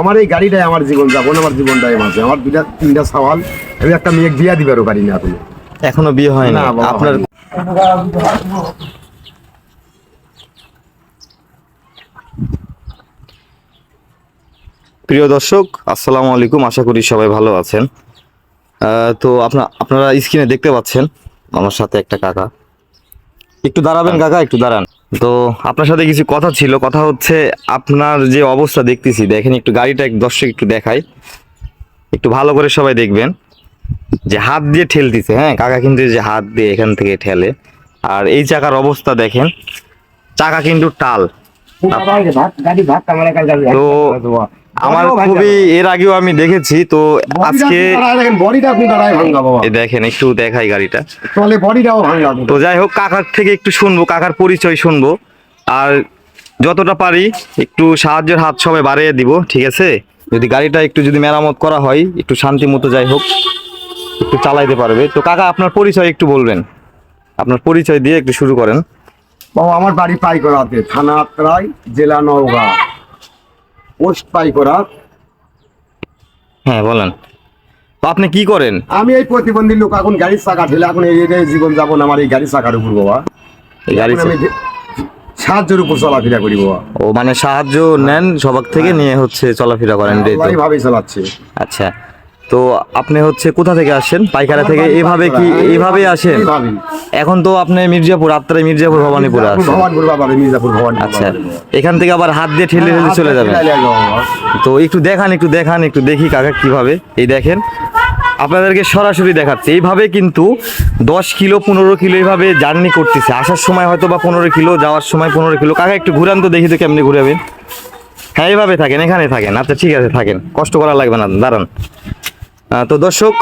আমার এই গাড়িটাই আমার জীবন যাপন আমার জীবনটাই মাঝে আমার দুটা তিনটা সওয়াল। আমি একটা মেয়ে বিয়া দিবারও পারি না এখন। এখনও বিয়ে হয় না আপনার প্রিয় দর্শক আসসালামু আলাইকুম। আশা করি সবাই ভালো আছেন। আহ, তো আপনার আপনারা স্ক্রিনে দেখতে পাচ্ছেন আমার সাথে একটা কাকা। একটু দাঁড়াবেন, কাকা, একটু দাঁড়ান। তো আপনার সাথে কিছু কথা ছিল, কথা হচ্ছে আপনার যে অবস্থা দেখতেছি, দেখেন একটু গাড়িটা এক দর্শক একটু দেখাই। একটু ভালো করে সবাই দেখবেন। যে হাত দিয়ে ঠেলতেছে হ্যাঁ কাকা কিন্তু যে হাত দিয়ে এখান থেকে ঠেলে। আর এই চাকার অবস্থা দেখেন, চাকা কিন্তু টাল। তো আমার খুবই, এর আগেও আমি দেখেছি, তো আজকে দেখেন, একটু দেখাই গাড়িটা। তো যাই হোক, কাকার থেকে একটু শুনব, কাকার পরিচয় শুনব। আর যতটা পারি, একটু সাহায্যের হাত সবাই বাড়িয়ে দিব, ঠিক আছে? যদি গাড়িটা একটু যদি মেরামত করা হয়, একটু শান্তি মতো যাই হোক, একটু চালাইতে পারবে। তো কাকা, আপনার পরিচয় একটু বলবেন। আপনার পরিচয় দিয়ে একটু শুরু করেন। বাবা আমার বাড়ি পাইকরাতে থানা আত্রাই জেলা নওগাঁ। পোস্ট পাইকরা হ্যাঁ বলেন। আপনি কি করেন? আমি এই প্রতিবন্ধী লোক এখন গাড়ির চাকা ঠেলে এখন এই জীবন যাপন আমার এই গাড়ির চাকার উপর বাবা। এই গাড়ি আমি সাহায্যের উপর চলাফেরা করি বাবা। ও মানে সাহায্য নেন সবার থেকে নিয়ে হচ্ছে চলাফেরা করেন। এইভাবেই চালাচ্ছে। আচ্ছা। তো আপনি হচ্ছে কোথা থেকে আসেন? পাইকারা থেকে? এভাবে কি এইভাবে আসেন? এখন তো আপনি মির্জাপুর আত্রাই মির্জাপুর ভবানীপুরে আছেন। মির্জাপুর আচ্ছা। এখান থেকে আবার হাত দিয়ে ঠেলে ঠেলে চলে যাবেন। তো একটু দেখান একটু দেখান একটু দেখি কাকা কীভাবে। এই দেখেন আপনাদেরকে সরাসরি দেখাচ্ছে। এইভাবে কিন্তু দশ কিলো পনেরো কিলো এইভাবে জার্নি করতেছে। আসার সময় হয়তো বা পনেরো কিলো যাওয়ার সময় পনেরো কিলো। কাকা একটু ঘুরান তো দেখি তো কেমনি ঘুরাবেন। হ্যাঁ এইভাবে থাকেন এখানে থাকেন। আচ্ছা ঠিক আছে থাকেন। কষ্ট করা লাগবে না দাঁড়ান। তো দর্শক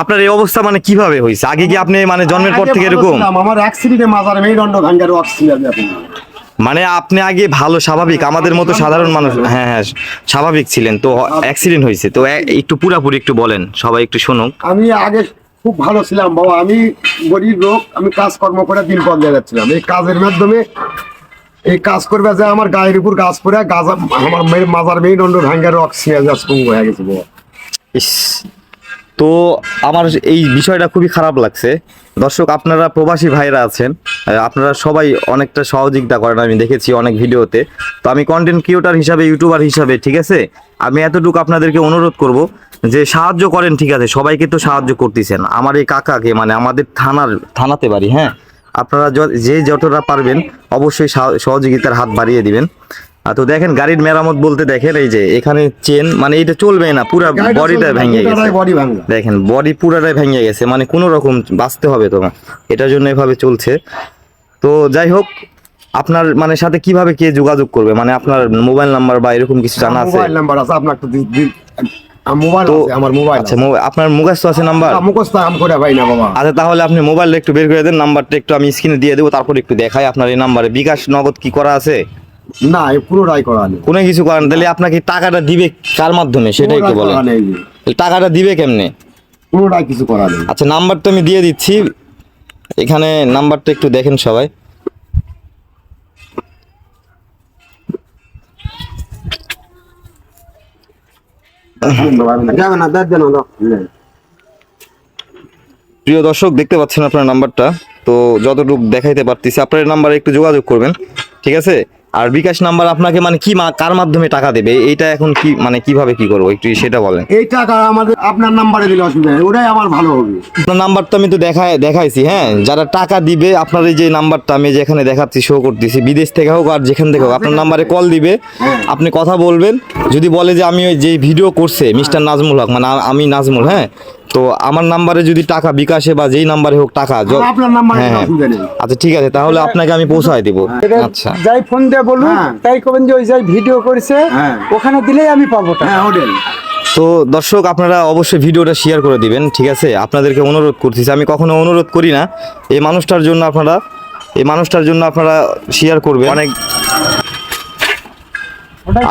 আপনার এই অবস্থা মানে কীভাবে হয়েছে? আগে কি আপনি মানে জন্মের পর থেকে এরকম? আমার অ্যাক্সিডেন্টে মাজার মেরুদণ্ড ভাঙ্গার অক্সিজেন মানে আপনি আগে ভালো স্বাভাবিক আমাদের মতো সাধারণ মানুষ হ্যাঁ হ্যাঁ স্বাভাবিক ছিলেন। তো অ্যাক্সিডেন্ট হয়েছে। তো একটু পুরাপুরি একটু বলেন সবাই একটু শুনুক। আমি আগে খুব ভালো ছিলাম বাবা। আমি গরিব লোক আমি কাজকর্ম করে দিন পর যাচ্ছিলাম এই কাজের মাধ্যমে এই কাজ করবে যে আমার গায়ের উপর গাছ পরে গাছ আমার মাজার মেরুদণ্ড ভাঙ্গার অক্সিজেন হয়ে গেছে বাবা। ইস। তো আমার এই বিষয়টা খুবই খারাপ লাগছে। দর্শক, আপনারা প্রবাসী ভাইরা আছেন আপনারা সবাই অনেকটা সহযোগিতা করেন, আমি দেখেছি অনেক ভিডিওতে। তো আমি কন্টেন্ট ক্রিয়েটার হিসাবে ইউটিউবার হিসাবে, ঠিক আছে? আমি এতটুকু আপনাদেরকে অনুরোধ করব যে সাহায্য করেন, ঠিক আছে? সবাইকে তো সাহায্য করতেছেন। আমার এই কাকাকে মানে আমাদের থানার, থানাতে বাড়ি হ্যাঁ? আপনারা য- যতটা পারবেন, অবশ্যই সহযোগিতার হাত বাড়িয়ে দিবেন। তো দেখেন গাড়ির মেরামত বলতে দেখেন এই যে এখানে চেন মানে এটা চলবে না পুরো বডিটা ভেঙে গেছে। দেখেন বডি পুরাটাই ভেঙে গেছে মানে কোনো রকম বাঁচতে হবে তোমার এটার জন্য এভাবে চলছে। তো যাই হোক আপনার মানে সাথে কীভাবে কে যোগাযোগ করবে? মানে আপনার মোবাইল নাম্বার বা এরকম কিছু জানা আছে? মোবাইল নাম্বার আছে আপনার দিন- মোবাইল আছে আমার মোবাইল আচ্ছা আপনার মুখস্থ আছে নাম্বার মুখস্থ আম করে ভাই না বাবা। আচ্ছা তাহলে আপনি মোবাইলটা একটু বের করে দেন নাম্বারটা একটু আমি স্ক্রিনে দিয়ে দেবো তারপর একটু দেখাই আপনার এই নাম্বারে বিকাশ নগদ কি করা আছে? না এই পুরোটাই করা নেই। কোনো কিছু করেন তাহলে আপনাকে টাকাটা দিবে কার মাধ্যমে? সেটা একটু পুরোটাই বলেন। টাকাটা দিবে কেমনে? কিছু করা নেই। আচ্ছা নাম্বারটা আমি দিয়ে দিচ্ছি। এখানে নাম্বারটা একটু দেখেন সবাই। প্রিয় দর্শক দেখতে পাচ্ছেন আপনার নাম্বারটা। তো যতটুকু দেখাইতে পারতেছি আপনার নাম্বারে একটু যোগাযোগ করবেন। ঠিক আছে? আর বিকাশ নাম্বার আপনাকে মানে কি মা- কার মাধ্যমে টাকা দেবে? এইটা এখন কি মানে কীভাবে কি করব? একটু সেটা বলেন। এই টাকা আমাদের আপনার নাম্বারে দিলে অসুবিধা নেই। ওটাই আমার ভালো হবে। আপনার নাম্বারটা আমি তো দেখাই দেখাইছি হ্যাঁ? যারা টাকা দিবে আপনার এই যে নাম্বারটা আমি যেখানে দেখাচ্ছি শো করতেছি বিদেশ থেকে হোক আর যেখান থেকে হোক আপনার নাম্বারে কল দিবে আপনি কথা বলবেন। যদি বলে যে আমি ওই যে ভিডিও করছে মিস্টার নাজমুল হক মানে আ- আমি নাজমুল হ্যাঁ? তো আমার নাম্বারে যদি টাকা বিকাশে বা যেই নাম্বারে হোক টাকা আপনার নাম্বারে হ্যাঁ, হ্যাঁ। আচ্ছা ঠিক আছে তাহলে আপনাকে আমি পৌঁছায় দিব আচ্ছা যাই ফোন দিয়ে বলুন হ্যাঁ। তাই কবেন যে ওই যাই ভিডিও করেছে হ্যাঁ। ওখানে দিলেই আমি পাবো টাকা। হ্যাঁ হোটেল তো দর্শক আপনারা অবশ্যই ভিডিওটা শেয়ার করে দিবেন ঠিক আছে আপনাদেরকে অনুরোধ করতেছি আমি কখনো অনুরোধ করি না এই মানুষটার জন্য আপনারা এই মানুষটার জন্য আপনারা শেয়ার করবেন অনেক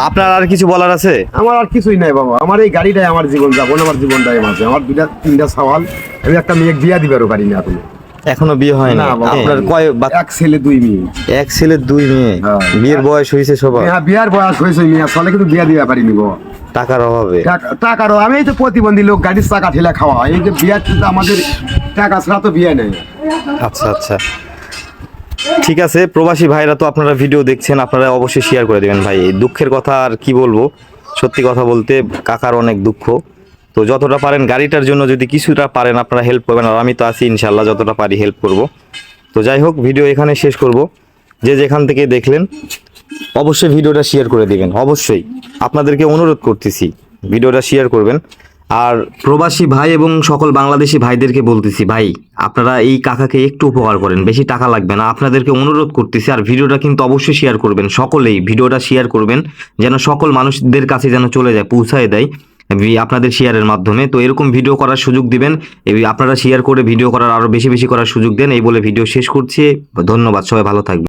আপনার আর কিছু বলার আছে? আমার আর কিছুই নাই বাবা। আমার এই গাড়িটাই আমার জীবন যাপন আমার জীবনটাই মাঝে আমার দুটা তিনটা সওয়াল। আমি একটা মেয়ে বিয়া দিবারও পারি না এখন। এখনও বিয়ে হয় না আপনার কয় এক ছেলে দুই মেয়ে। এক ছেলে দুই মেয়ে। বিয়ের বয়স হয়েছে সবার? হ্যাঁ বিয়ার বয়স হয়েছে মেয়ে চলে কিন্তু বিয়া দিবা পারিনি বাবা। টাকার অভাবে? টাকার আমি তো প্রতিবন্ধী লোক গাড়ির চাকা ঠেলে খাওয়া এই যে বিয়ার কিন্তু আমাদের টাকা ছাড়া তো বিয়ে নেই। আচ্ছা আচ্ছা। ঠিক আছে, প্রবাসী ভাইরা তো আপনারা ভিডিও দেখছেন, আপনারা অবশ্যই শেয়ার করে দেবেন ভাই। দুঃখের কথা আর কি বলব? সত্যি কথা বলতে কাকার অনেক দুঃখ। তো যতটা পারেন গাড়িটার জন্য যদি কিছুটা পারেন, আপনারা হেল্প করবেন, আর আমি তো আছি ইনশাল্লাহ যতটা পারি হেল্প করব। তো যাই হোক ভিডিও এখানে শেষ করব। যে যেখান থেকে দেখলেন, অবশ্যই ভিডিওটা শেয়ার করে দেবেন, অবশ্যই। আপনাদেরকে অনুরোধ করতেছি ভিডিওটা শেয়ার করবেন। আর প্রবাসী ভাই এবং সকল বাংলাদেশি ভাইদেরকে বলতেছি, ভাই, আপনারা এই কাকাকে একটু উপকার করেন, বেশি টাকা লাগবে না। আপনাদেরকে অনুরোধ করতেছি, আর ভিডিওটা কিন্তু অবশ্যই শেয়ার করবেন, সকলেই ভিডিওটা শেয়ার করবেন, যেন সকল মানুষদের কাছে যেন চলে যায়, পৌঁছায় দেয় আপনাদের শেয়ারের মাধ্যমে। তো এরকম ভিডিও করার সুযোগ দিবেন আপনারা শেয়ার করে ভিডিও করার আরও বেশি বেশি করার সুযোগ দেন, এই বলে ভিডিও শেষ করছি। ধন্যবাদ, সবাই ভালো থাকবেন।